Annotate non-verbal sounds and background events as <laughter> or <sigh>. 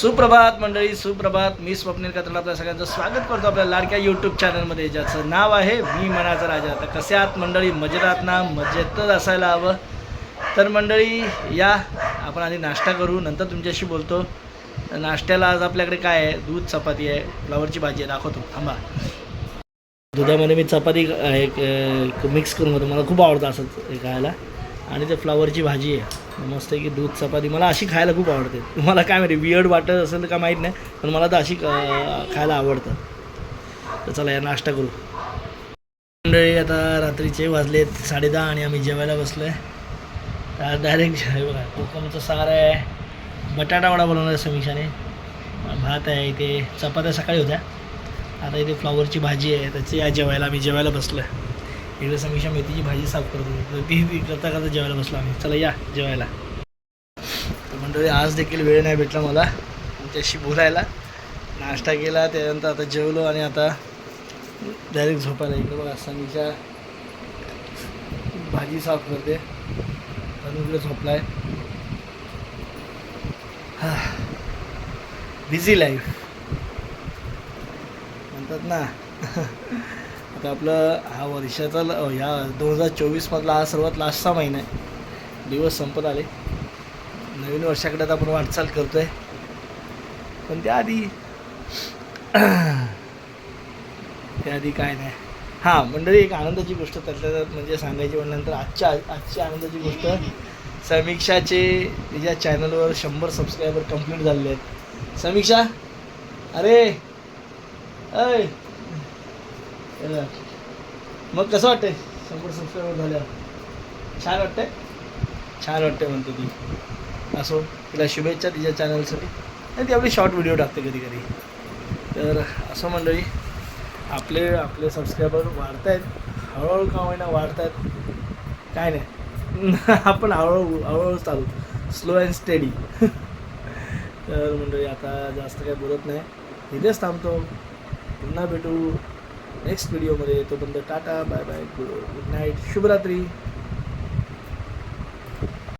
सुप्रभात मंडळी सुप्रभात. मी स्वप्नील कत्र आपल्या सगळ्यांचं स्वागत करतो आपल्या लाडक्या यूट्यूब चॅनलमध्ये ज्याचं नाव आहे मी मनाचा राजा. तर कसे आहात मंडळी? मजेत ना? मजेतच असायला हवं. तर मंडळी या आपण आधी नाश्ता करू नंतर तुमच्याशी बोलतो. नाश्त्याला आज आपल्याकडे काय आहे? दूध चपाती आहे. फ्लावरची भाजी आहे. दाखवतो. थांबा. दुधामध्ये मी चपाती एक मिक्स करून घेतो मला खूप आवडतं असं हे खायला. आणि ते फ्लावरची भाजी आहे. मस्त की दूध चपाती. मला अशी खायला खूप आवडते. तुम्हाला काय माहिती वियर्ड वाटत असेल तर का माहीत नाही पण मला तर अशी खायला आवडतं. तर चला या नाश्ता करू. मंडळी आता रात्रीचे वाजलेत साडेदहा आणि आम्ही जेवायला बसलो आहे आज डायरेक्ट बघा कोकमचं सार आहे. बटाटा वडा बनवला समीक्षाने. भात आहे इथे. चपात्या सकाळी होत्या. आता इथे फ्लॉवरची भाजी आहे त्याची या जेवायला आम्ही जेवायला बसलो आहे इकडे समीक्षा मेथीची भाजी साफ करत होती. ती करता करता जेवायला बसलो आम्ही. चला या जेवायला. तर मंडळी आज देखील वेळ नाही भेटला मला. त्याशी बोलायला. नाश्ता केला त्यानंतर आता जेवलो आणि आता डायरेक्ट झोपायला इकडे बघा समीक्षा भाजी साफ करते. आणि इकडे झोपलाय. बिझी लाईफ म्हणतात ना. <laughs> तर आपलं हा वर्षाचा ह्या दोन हजार चोवीसमधला हा सर्वात लास्टचा महिना आहे. दिवस संपत आले. नवीन वर्षाकडे आता आपण वाटचाल करतो आहे पण त्याआधी <clears throat> त्याआधी काय नाही. हां मंडळी एक आनंदाची गोष्ट त्यातल्या त्यात म्हणजे सांगायची म्हटल्यानंतर आजच्या आजची आनंदाची गोष्ट समीक्षाचे तिच्या चॅनलवर शंभर सबस्क्रायबर कंप्लीट झालेले आहेत. समीक्षा अरे अय मग कसं वाटतंय? शंभर सबस्क्रायबर झाल्यावर छान वाटतंय? छान वाटतंय म्हणते ती. असो तिला शुभेच्छा तिच्या चॅनलसाठी आणि ती आपली शॉर्ट व्हिडिओ टाकते कधी कधी. तर असं मंडळी आपले आपले सबस्क्रायबर वाढत आहेत हळूहळू का होईना वाढत आहेत काय नाही. <laughs> आपण हळूहळू हळूहळू चालू. स्लो अँड स्टेडी तर मंडळी आता जास्त काही बोलत नाही. इथेच थांबतो. पुन्हा भेटू. नेक्स्ट व्हिडिओमध्ये तोपर्यंत tata bye bye good night शुभरात्री.